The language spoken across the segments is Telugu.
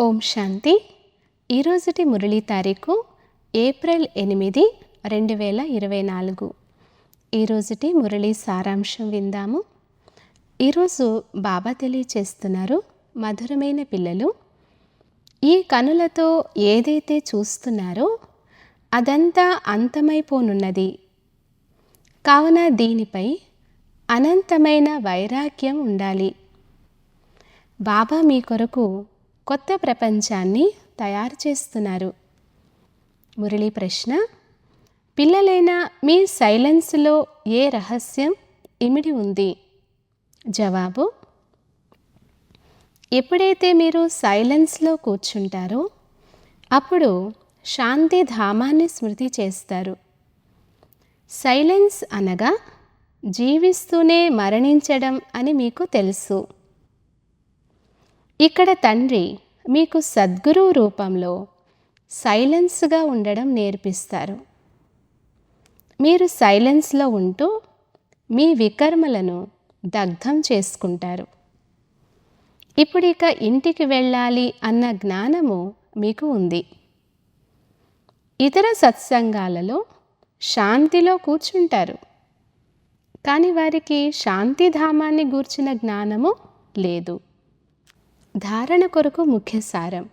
ఓం శాంతి. ఈరోజుటి మురళీ తారీఖు ఏప్రిల్ ఎనిమిది రెండు వేల ఇరవై నాలుగు. ఈరోజుటి మురళీ సారాంశం విందాము. ఈరోజు బాబా తెలియచేస్తున్నారు మధురమైన పిల్లలు. ఈ కనులతో ఏదైతే చూస్తున్నారో అదంతా అంతమైపోనున్నది. కావున దీనిపై అనంతమైన వైరాగ్యం ఉండాలి. బాబా మీ కొరకు కొత్త ప్రపంచాన్ని తయారు చేస్తున్నారు. మురళీ ప్రశ్న పిల్లలైన మీ సైలెన్స్లో ఏ రహస్యం ఇమిడి ఉంది? జవాబు ఎప్పుడైతే మీరు సైలెన్స్లో కూర్చుంటారో అప్పుడు శాంతి ధామాన్ని స్మృతి చేస్తారు. సైలెన్స్ అనగా జీవిస్తూనే మరణించడం అని మీకు తెలుసు. ఇక్కడ తండ్రి మీకు సద్గురు రూపంలో సైలెన్స్గా ఉండడం నేర్పిస్తారు. మీరు సైలెన్స్లో ఉంటూ మీ వికర్మలను దగ్ధం చేసుకుంటారు. ఇప్పుడు ఇక ఇంటికి వెళ్ళాలి అన్న జ్ఞానము మీకు ఉంది. ఇతర సత్సంగాలలో శాంతిలో కూర్చుంటారు. కానీ వారికి శాంతిధామాన్ని గూర్చిన జ్ఞానము లేదు. ధారణ కొరకు ముఖ్య సారం.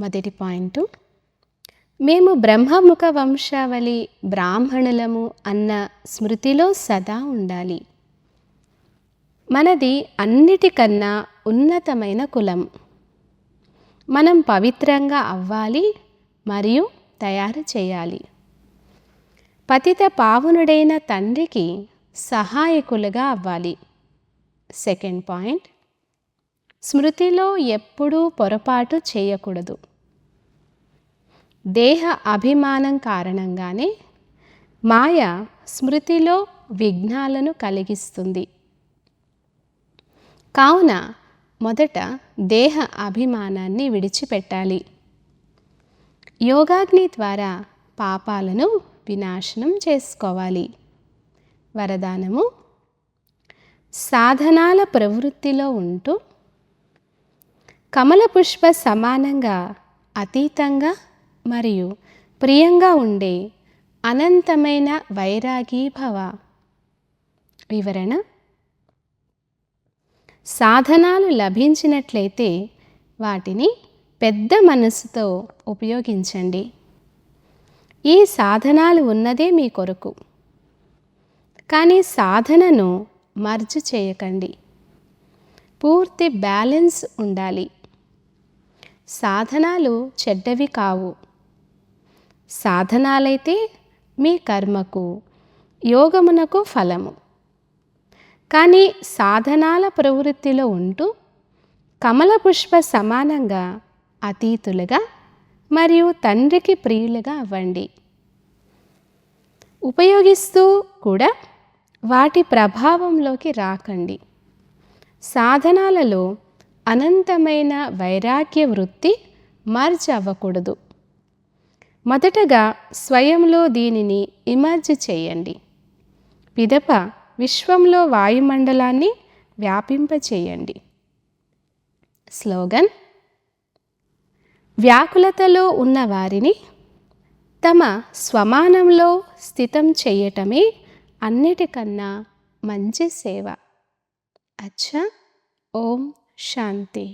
మొదటి పాయింట్ మేము బ్రహ్మముఖ వంశావళి బ్రాహ్మణులము అన్న స్మృతిలో సదా ఉండాలి. మనది అన్నిటికన్నా ఉన్నతమైన కులం. మనం పవిత్రంగా అవ్వాలి మరియు తయారు చేయాలి. పతిత పావునుడైన తండ్రికి సహాయకులుగా అవ్వాలి. సెకండ్ పాయింట్ స్మృతిలో ఎప్పుడూ పొరపాటు చేయకూడదు. దేహ అభిమానం కారణంగానే మాయ స్మృతిలో విఘ్నాలను కలిగిస్తుంది. కావున మొదట దేహ అభిమానాన్ని విడిచిపెట్టాలి. యోగాగ్ని ద్వారా పాపాలను వినాశనం చేసుకోవాలి. వరదానము సాధనాల ప్రవృత్తిలో ఉంటూ కమల పుష్ప సమానంగా అతీతంగా మరియు ప్రియంగా ఉండే అనంతమైన వైరాగీభవ వివరణ? సాధనాలు లభించినట్లయితే వాటిని పెద్ద మనసుతో ఉపయోగించండి. ఈ సాధనాలు ఉన్నదే మీ కొరకు. కానీ సాధనను మర్జు చేయకండి. పూర్తి బ్యాలెన్స్ ఉండాలి. సాధనాలు చెడ్డవి కావు. సాధనాలైతే మీ కర్మకు యోగమునకు ఫలము. కానీ సాధనాల ప్రవృత్తిలో ఉంటూ కమల పుష్ప సమానంగా అతీతులుగా మరియు తండ్రికి ప్రియులుగా అవ్వండి. ఉపయోగిస్తూ కూడా వాటి ప్రభావంలోకి రాకండి. సాధనాలలో అనంతమైన వైరాగ్య వృత్తి మర్జ్ అవ్వకూడదు మొదటగా స్వయంలో దీనిని ఇమర్జ్ చేయండి. పిదప విశ్వంలో వాయుమండలాన్ని వ్యాపింపచేయండి. స్లోగన్ వ్యాకులతలో ఉన్న వారిని తమ స్వమానంలో స్థితం చేయటమే అన్నిటికన్నా మంచి సేవ. అచ్చా ఓం శాంతి